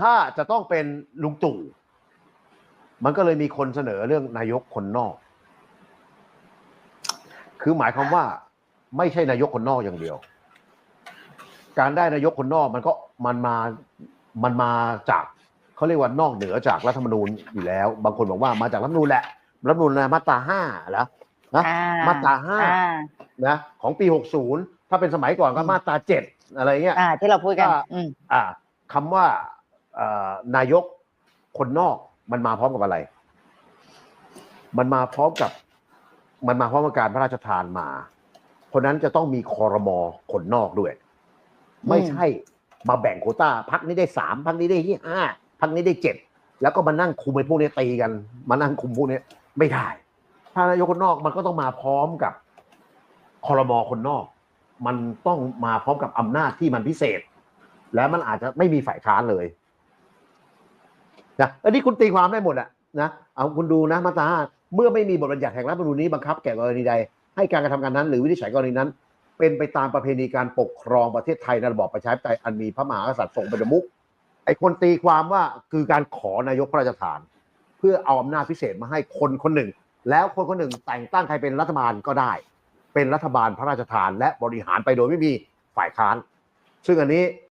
ถ้าจะต้องเป็นลุงตู่มันก็เลยมีคนเสนอเรื่องนายกคนนอก คือหมายความว่า ไม่ใช่นายกคนนอกอย่างเดียว การได้นายกคนนอกมันก็มันมามันมาจากเขาเรียกว่านอกเหนือจากรัฐธรรมนูญอยู่แล้ว บางคนบอกว่ามาจากรัฐธรรมนูญแหละรัฐธรรมนูญนะมาตราห้าแล้วนะอ่มาตราห้าอ่นะของปี60ถ้าเป็นสมัยก่อนก็อืมมาตราเจ็ดอะไรเงี้ยอ่าที่เราพูดกันก็อืมอ่าคำว่าเอ่อ นายกคนนอกมันมาพร้อมกับอะไร มันมาพร้อมกับ มันมาพร้อมกับการพระราชทานมาเพราะนั้นจะต้องมีคอรมอคนนอกด้วย ไม่ใช่มาแบ่งโคต้าพักนี้ได้สามพักนี้ได้ที่ห้าพักนี้ได้เจ็ดแล้วก็มานั่งคุมไอ้พวกนี้ตีกัน มานั่งคุมพวกนี้ไม่ได้ถ้านายกคนนอกมันก็ต้องมาพร้อมกับคอรมอคนนอก มันต้องมาพร้อมกับอำนาจที่มันพิเศษ และมันอาจจะไม่มีฝ่ายค้านเลย นะอันนี้คุณตีความได้หมดอะนะเอาคุณดูนะมาตราห้าเมื่อไม่มีบทบัญญัติแห่งรัฐธรรมนูญนี้บังคับแก่กรณีใดให้การกระทำการนั้น หรือวินิจฉัยกรณีนั้น เป็นไปตามประเพณีการปกครองประเทศไทยในระบอบประชาธิปไตยอันมีพระมหากษัตริย์ทรงเป็นประมุขไอ้คนตีความว่าคือการขอนายกพระราชทาน เพื่อเอาอำนาจพิเศษมาให้คนคนหนึ่ง แล้วคนคนหนึ่งแต่งตั้งใครเป็นรัฐบาลก็ได้ เป็นรัฐบาลพระราชทาน และบริหารไปโดยไม่มีฝ่ายค้าน ซึ่งอันนี้